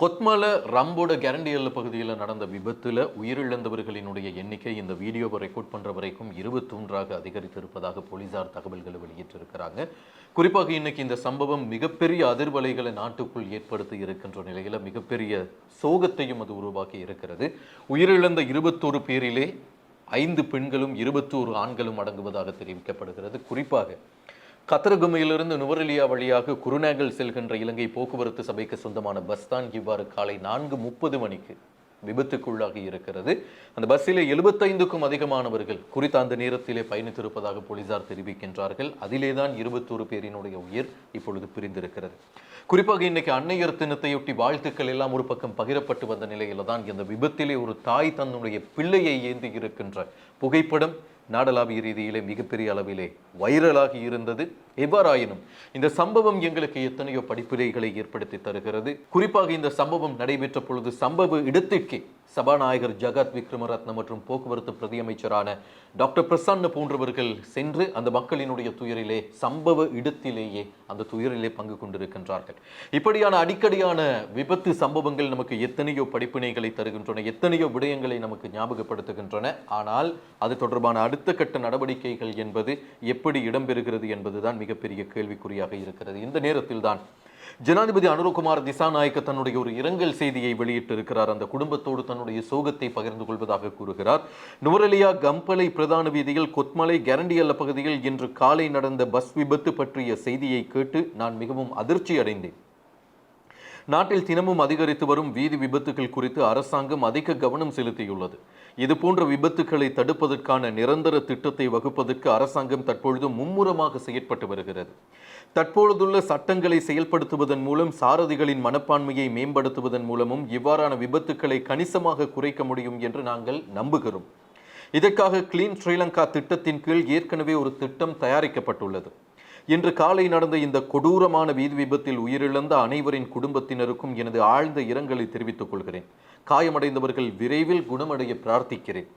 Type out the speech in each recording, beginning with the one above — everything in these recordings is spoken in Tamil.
கொத்மல ரம்போட கேரண்டியல் பகுதியில் நடந்த விபத்தில் உயிரிழந்தவர்களினுடைய எண்ணிக்கை இந்த வீடியோவை ரெக்கார்ட் பண்ற வரைக்கும் இருபத்தொன்றாக அதிகரித்திருப்பதாக போலீசார் தகவல்களை வெளியிட்டிருக்கிறாங்க. குறிப்பாக இன்னைக்கு இந்த சம்பவம் மிகப்பெரிய அதிர்வலைகளை நாட்டுக்குள் ஏற்படுத்தி இருக்கின்ற நிலையில் மிகப்பெரிய சோகத்தையும் அது உருவாக்கி இருக்கிறது. உயிரிழந்த இருபத்தோரு பேரிலே ஐந்து பெண்களும் இருபத்தோரு ஆண்களும் அடங்குவதாக தெரிவிக்கப்படுகிறது. குறிப்பாக கத்தரகுமையிலிருந்து நுவரெலியா வழியாக குருநாகல் செல்கின்ற இலங்கை போக்குவரத்து சபைக்கு சொந்தமான பஸ் தான் இவ்வாறு காலை நான்கு முப்பது மணிக்கு விபத்துக்குள்ளாகி இருக்கிறது. அந்த பஸ்ஸிலே எழுபத்தைந்துக்கும் அதிகமானவர்கள் குறித்த அந்த நேரத்திலே பயணித்திருப்பதாக போலீசார் தெரிவிக்கின்றார்கள். அதிலே தான் இருபத்தோரு பேரினுடைய உயிர் இப்பொழுது பிரிந்திருக்கிறது. குறிப்பாக இன்னைக்கு அன்னையர் தினத்தையொட்டி வாழ்த்துக்கள் எல்லாம் ஒரு பக்கம் பகிரப்பட்டு வந்த நிலையில தான் இந்த விபத்திலே ஒரு தாய் தன்னுடைய பிள்ளையை ஏந்தி இருக்கின்ற புகைப்படம் நாடளாவிய ரீதியிலே மிகப்பெரிய அளவிலே வைரலாகி இருந்தது எவ்வாறாயினும் இந்த சம்பவம் எங்களுக்கு எத்தனையோ படிப்பினைகளை ஏற்படுத்தி தருகிறது. குறிப்பாக இந்த சம்பவம் நடைபெற்ற பொழுது சம்பவ இடத்திற்கே சபாநாயகர் ஜகத் விக்ரமரத்ன மற்றும் போக்குவரத்து பிரதியமைச்சரான டாக்டர் பிரசன்ன போன்றவர்கள் சென்று அந்த மக்களினுடைய துயரிலே சம்பவ இடத்திலேயே அந்த துயரிலே பங்கு கொண்டிருக்கின்றார்கள். இப்படியான அடிக்கடியான விபத்து சம்பவங்கள் நமக்கு எத்தனையோ படிப்பினைகளை தருகின்றன எத்தனையோ விடயங்களை நமக்கு ஞாபகப்படுத்துகின்றன. ஆனால் அது தொடர்பான அடுத்த கட்ட நடவடிக்கைகள் என்பது எப்படி இடம்பெறுகிறது என்பதுதான் மிகப்பெரிய கேள்விக்குறியாக இருக்கிறது. இந்த நேரத்தில் தான் ஜனாதிபதி அனுரகுமார் திசாநாயக்க தன்னுடைய ஒரு இரங்கல் செய்தியை வெளியிட்டிருக்கிறார். அந்த குடும்பத்தோடு தன்னுடைய சோகத்தை பகிர்ந்து கொள்வதாக கூறுகிறார். நுவரலியா கம்பளை பிரதான வீதியில் கொத்மலை கேரண்டியல்ல பகுதியில் இன்று காலை நடந்த பஸ் விபத்து பற்றிய செய்தியை கேட்டு நான் மிகவும் அதிர்ச்சி அடைந்தேன் நாட்டில் தினமும் அதிகரித்து வரும் வீதி விபத்துகள் குறித்து அரசாங்கம் அதிக கவனம் செலுத்தியுள்ளது. இது போன்ற விபத்துக்களை தடுப்பதற்கான நிரந்தர திட்டத்தை வகுப்பதற்கு அரசாங்கம் தற்பொழுது மும்முரமாக செயற்பட்டு வருகிறது. தற்பொழுதுள்ள சட்டங்களை செயல்படுத்துவதன் மூலம் சாரதிகளின் மனப்பான்மையை மேம்படுத்துவதன் மூலமும் இவ்வாறான விபத்துக்களை கணிசமாக குறைக்க முடியும் என்று நாங்கள் நம்புகிறோம். இதற்காக கிளீன் ஸ்ரீலங்கா திட்டத்தின் கீழ் ஏற்கனவே ஒரு திட்டம் தயாரிக்கப்பட்டுள்ளது. இன்று காலை நடந்த இந்த கொடூரமான வீதி விபத்தில் உயிரிழந்த அனைவரின் குடும்பத்தினருக்கும் எனது ஆழ்ந்த இரங்கலை தெரிவித்துக் கொள்கிறேன். காயமடைந்தவர்கள் விரைவில் குணமடைய பிரார்த்திக்கிறேன்.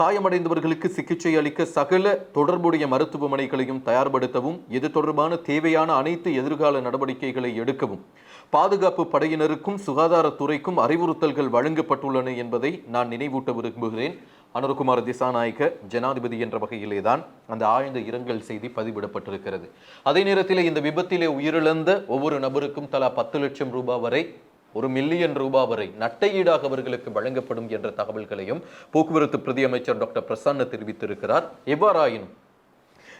காயமடைந்தவர்களுக்கு சிகிச்சை அளிக்க சகல தொடர்புடைய மருத்துவமனைகளையும் தயார்படுத்தவும் இது தொடர்பான தேவையான அனைத்து எதிர்கால நடவடிக்கைகளை எடுக்கவும் பாதுகாப்பு படையினருக்கும் சுகாதாரத்துறைக்கும் அறிவுறுத்தல்கள் வழங்கப்பட்டுள்ளன என்பதை நான் நினைவூட்ட விரும்புகிறேன். அனுரகுமார் திசாநாயக்க ஜனாதிபதி என்ற வகையிலே தான் அந்த ஆழ்ந்த இரங்கல் செய்தி பதிவிடப்பட்டிருக்கிறது. அதே நேரத்தில் இந்த விபத்திலே உயிரிழந்த ஒவ்வொரு நபருக்கும் தலா பத்து லட்சம் ரூபாய் வரை ஒரு மில்லியன் ரூபாய் வரை நட்டையீடாக அவர்களுக்கு வழங்கப்படும் என்ற தகவல்களையும் போக்குவரத்து பிரதி அமைச்சர் டாக்டர் பிரசன்ன தெரிவித்திருக்கிறார். எவ்வாறாயினும்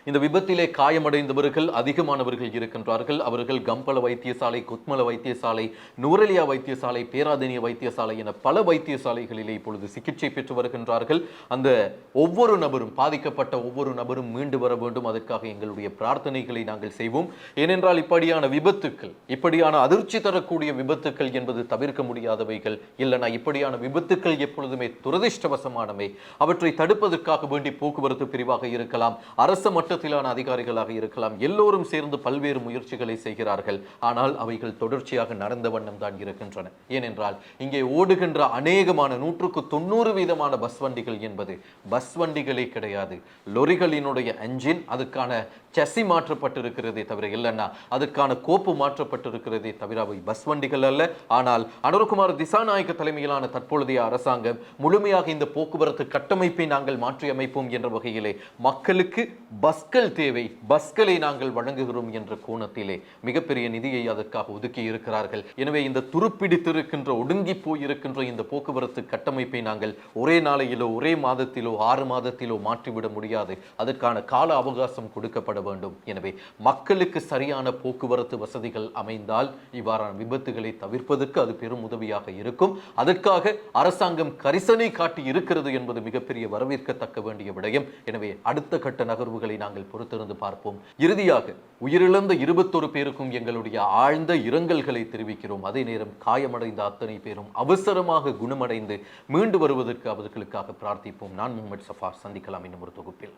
இந்த விபத்திலே காயமடைந்தவர்கள் அதிகமானவர்கள் இருக்கின்றார்கள். அவர்கள் கம்பள வைத்தியசாலை குத்மல வைத்தியசாலை நூரலியா வைத்தியசாலை பேராதனிய வைத்தியசாலை என பல வைத்தியசாலைகளிலே இப்பொழுது சிகிச்சை பெற்று வருகின்றார்கள். அந்த ஒவ்வொரு நபரும் பாதிக்கப்பட்ட ஒவ்வொரு நபரும் மீண்டு வர வேண்டும். அதற்காக எங்களுடைய பிரார்த்தனைகளை நாங்கள் செய்வோம். ஏனென்றால் இப்படியான விபத்துக்கள் இப்படியான அதிர்ச்சி தரக்கூடிய விபத்துக்கள் என்பது தவிர்க்க முடியாதவைகள் இல்லைனா இப்படியான விபத்துக்கள் எப்பொழுதுமே துரதிர்ஷ்டவசமானவை. அவற்றை தடுப்பதற்காக வேண்டி போக்குவரத்து பிரிவாக இருக்கலாம். அரசு மட்டத்திலான அதிகாரிகளாக இருக்கலாம். எல்லோரும் சேர்ந்து பல்வேறு முயற்சிகளை செய்கிறார்கள். ஆனால் அவைகள் தொடர்ச்சியாக நடந்த வண்ணம் தான் இருக்கின்றன. ஏனென்றால் இங்கே ஓடுகின்ற அநேகமான நூற்றுக்கு தொண்ணூறு வீதமான பஸ் வண்டிகள் என்பது பஸ் வண்டிகளே கிடையாது. லொரிகளினுடைய என்ஜின் அதுக்கான செசி மாற்றப்பட்டிருக்கிறதே தவிர இல்லைன்னா அதுக்கான கோப்பு மாற்றப்பட்டிருக்கிறதே தவிர அவை பஸ் வண்டிகள் அல்ல. ஆனால் அனுரகுமார் திசாநாயக்க தலைமையிலான தற்பொழுதைய அரசாங்கம் முழுமையாக இந்த போக்குவரத்து கட்டமைப்பை நாங்கள் மாற்றியமைப்போம் என்ற வகையிலே மக்களுக்கு பஸ் பஸ்கள் தேவை பஸ்களை நாங்கள் வழங்குகிறோம் என்ற கோணத்திலே மிகப்பெரிய நிதியை அதற்காக ஒதுக்கி இருக்கிறார்கள். எனவே இந்த துருப்பிடித்திருக்கின்ற ஒடுங்கி போயிருக்கின்ற இந்த போக்குவரத்து கட்டமைப்பை நாங்கள் ஒரே நாளையிலோ ஒரே மாதத்திலோ ஆறு மாதத்திலோ மாற்றிவிட முடியாது. அதற்கான கால அவகாசம் கொடுக்கப்பட வேண்டும். எனவே மக்களுக்கு சரியான போக்குவரத்து வசதிகள் அமைந்தால் இவ்வாறான விபத்துகளை தவிர்ப்பதற்கு அது பெரும் உதவியாக இருக்கும். அதற்காக அரசாங்கம் கரிசனை காட்டி இருக்கிறது என்பது மிகப்பெரிய வரவேற்கத்தக்க வேண்டிய விடயம். எனவே அடுத்த கட்ட நகர்வுகளை நாங்கள் நாங்கள் பொறுத்திருந்து பார்ப்போம். இறுதியாக உயிரிழந்த இருபத்தொரு பேருக்கும் எங்களுடைய ஆழ்ந்த இரங்கல்களை தெரிவிக்கிறோம். அதே நேரம் காயமடைந்த அத்தனை பேரும் அவசரமாக குணமடைந்து மீண்டு வருவதற்கு அவர்களுக்காக பிரார்த்திப்போம். நான் முகமது சஃபார். சந்திக்கலாம் இன்னும் ஒரு தொகுப்பில்.